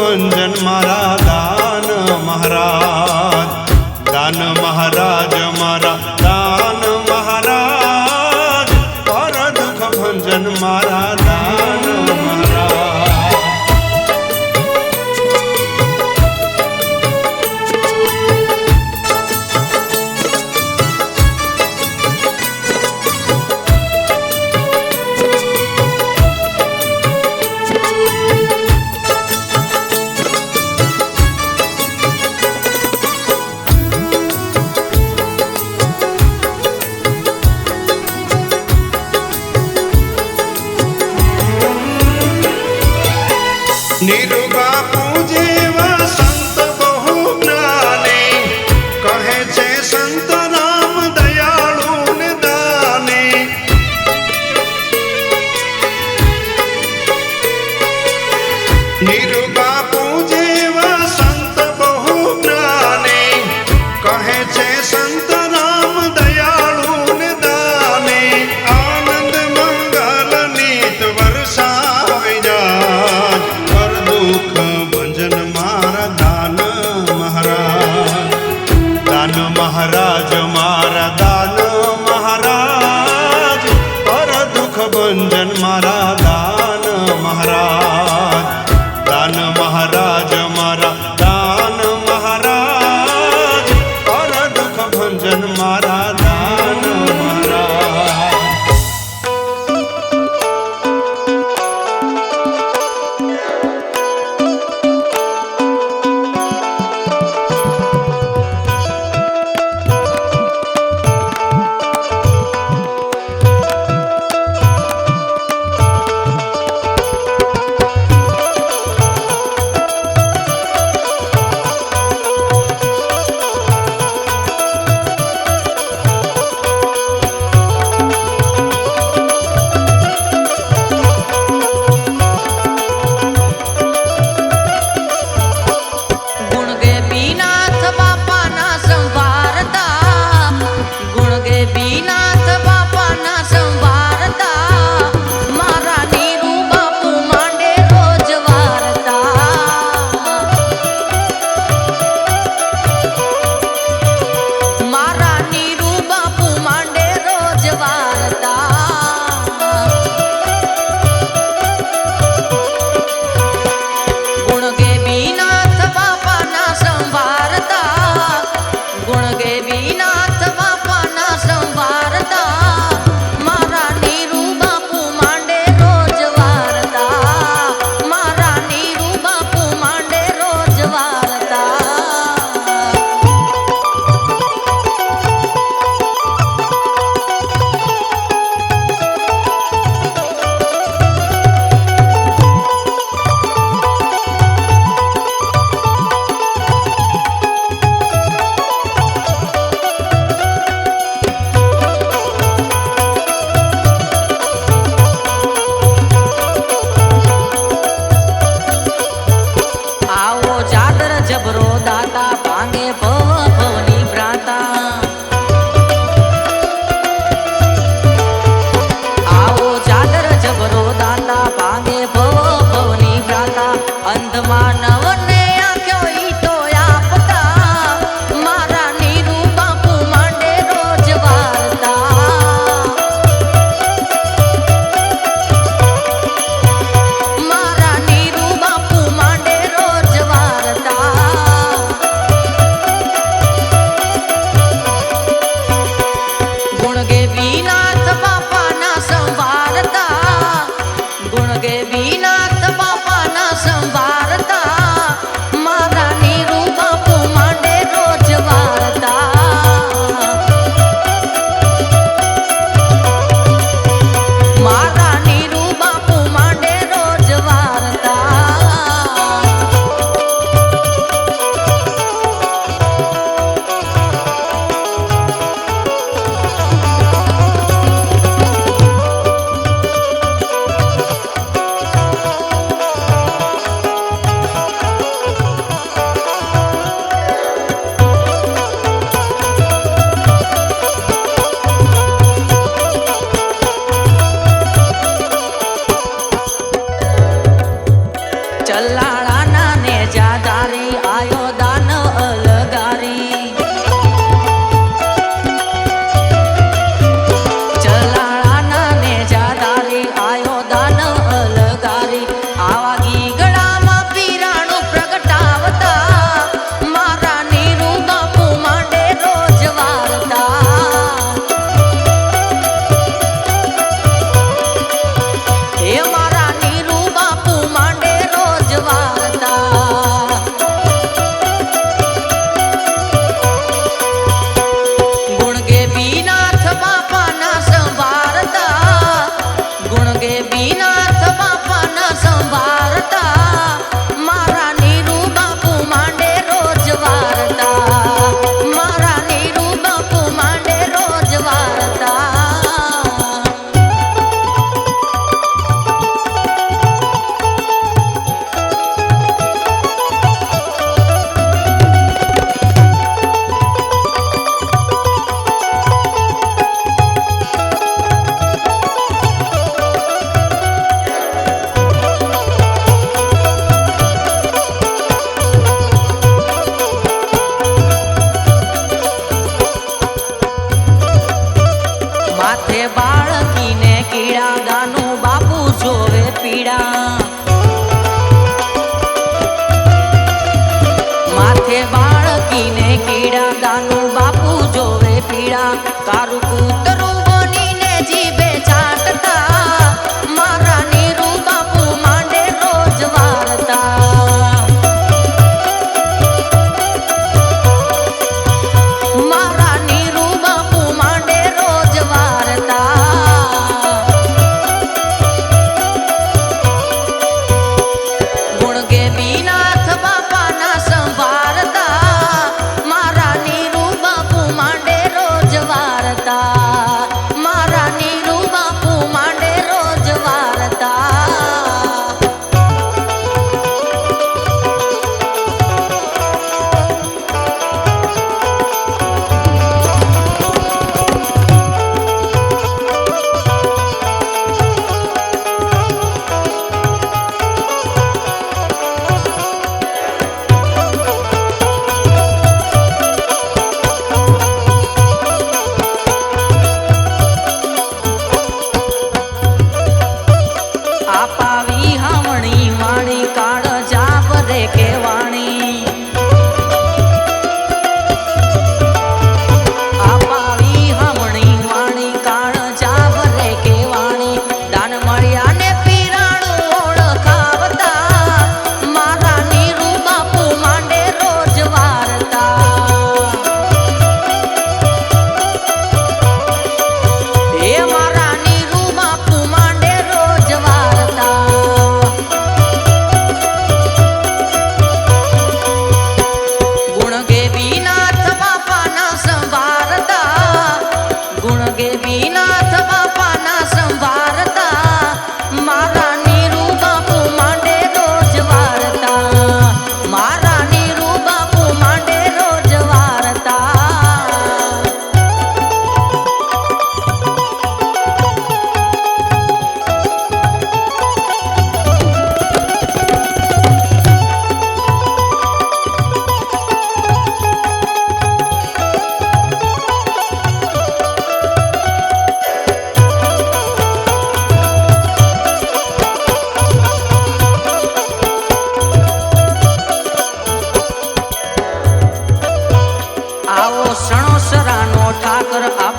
દુઃખ ભંજન મારા નીરુ બાપુ महदाज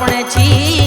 आपण छी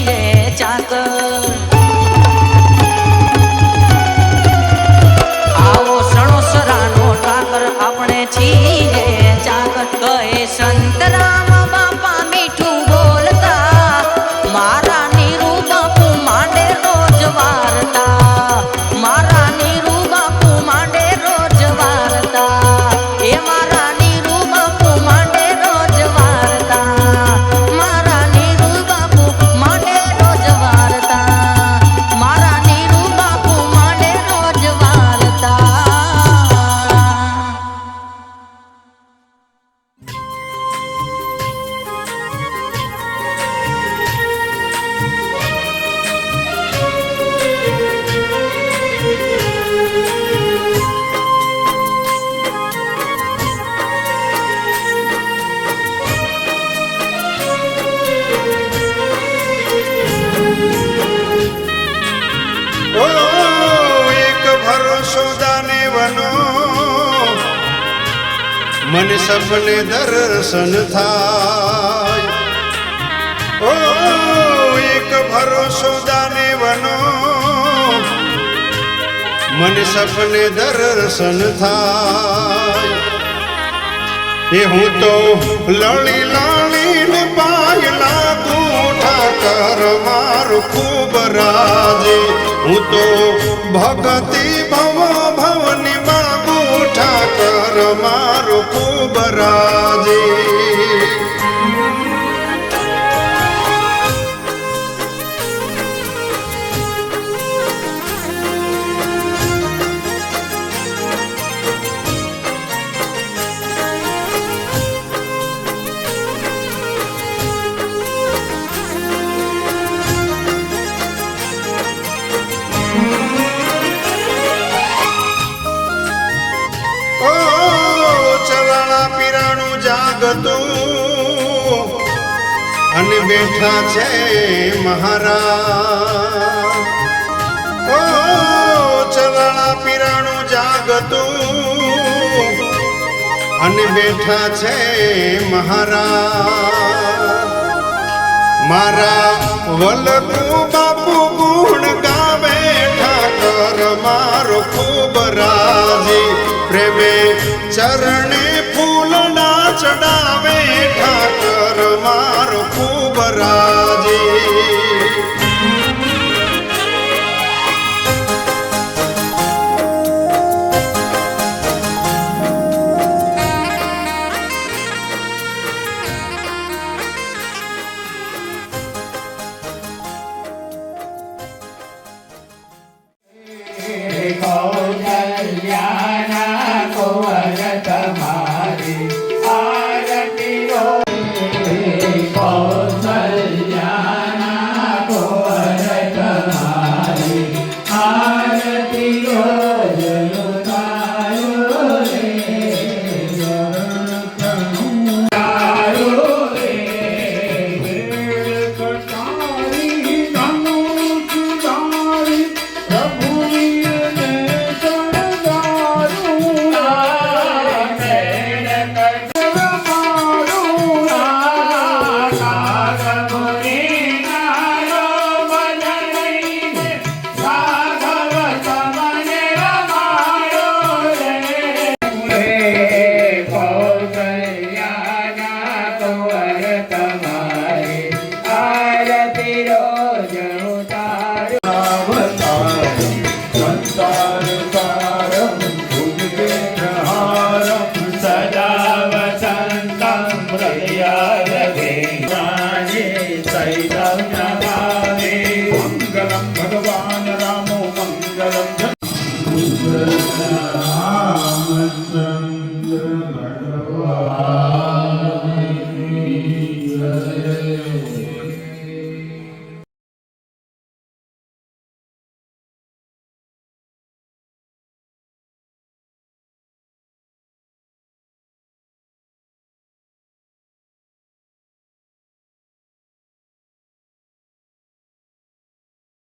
મને સપને દર્શન થાય. ઓ, એક ભરોસો દાનેવનો મને સપને દર્શન થાય. એ હું તો લળી લાણીને પાય લાગુ ઠાકર મારું ખૂબ રાજે. હું તો ભગતી ભવ ભવ को बराजे બેઠા છે મહારા ઓ ચલાળા પીરાણું જાગતું અને બેઠા છે મહારા મારા વલનું બાપુ ગુણ ગાવે ઠાકર મારો ખૂબ રાજી. પ્રેમે ચરણે ફૂલના ચડાવે ઠાકર મારો ખૂબ રાજી કૌશલ્યાના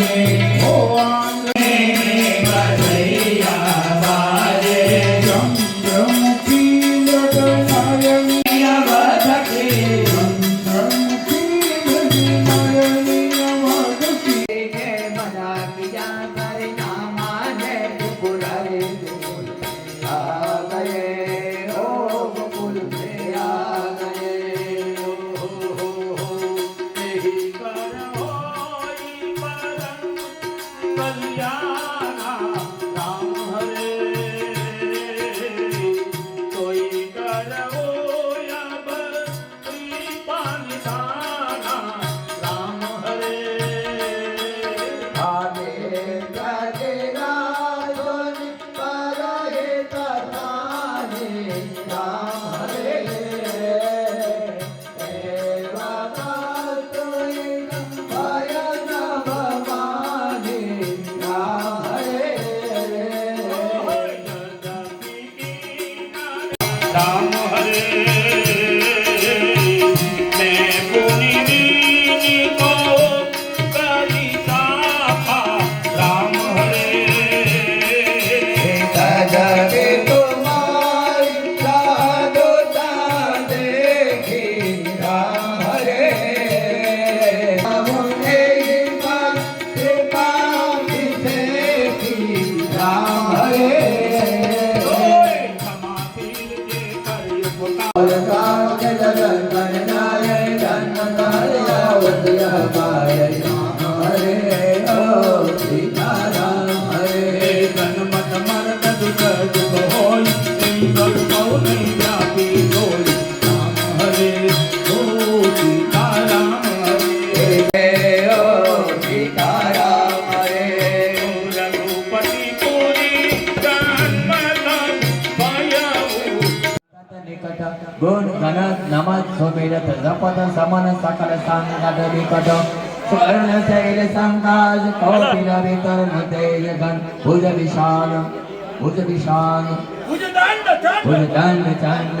away. పద సమన సకల సంగత వికట స్వర్ణ శైల సంకాశ కౌపిల వికర్ణ తేజగన్ భుజ విశాల భుజ విశాల భుజ దండ చండ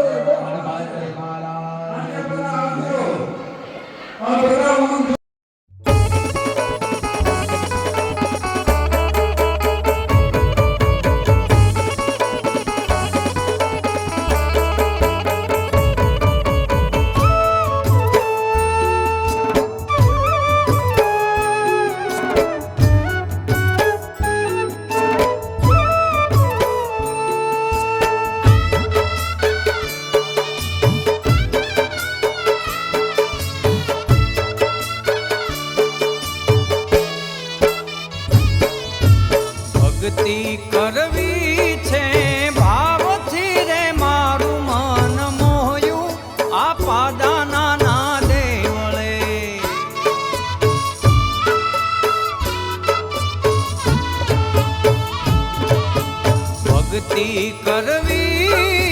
જય અભિષો ભક્તિ કરવી